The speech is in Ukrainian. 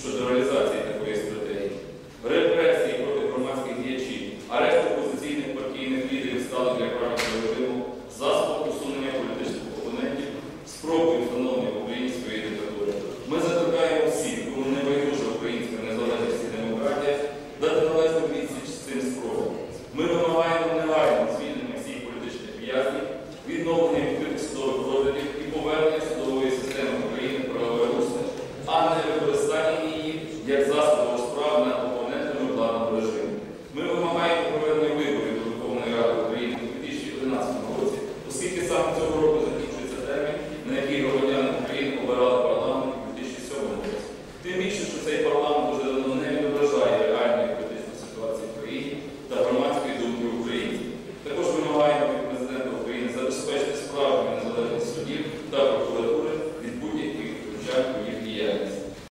щодо реалізації такої стратегії. Репресії проти громадських діячів, арешт опозиційних партійних лідерів стали для правильного. судів та прокуратури.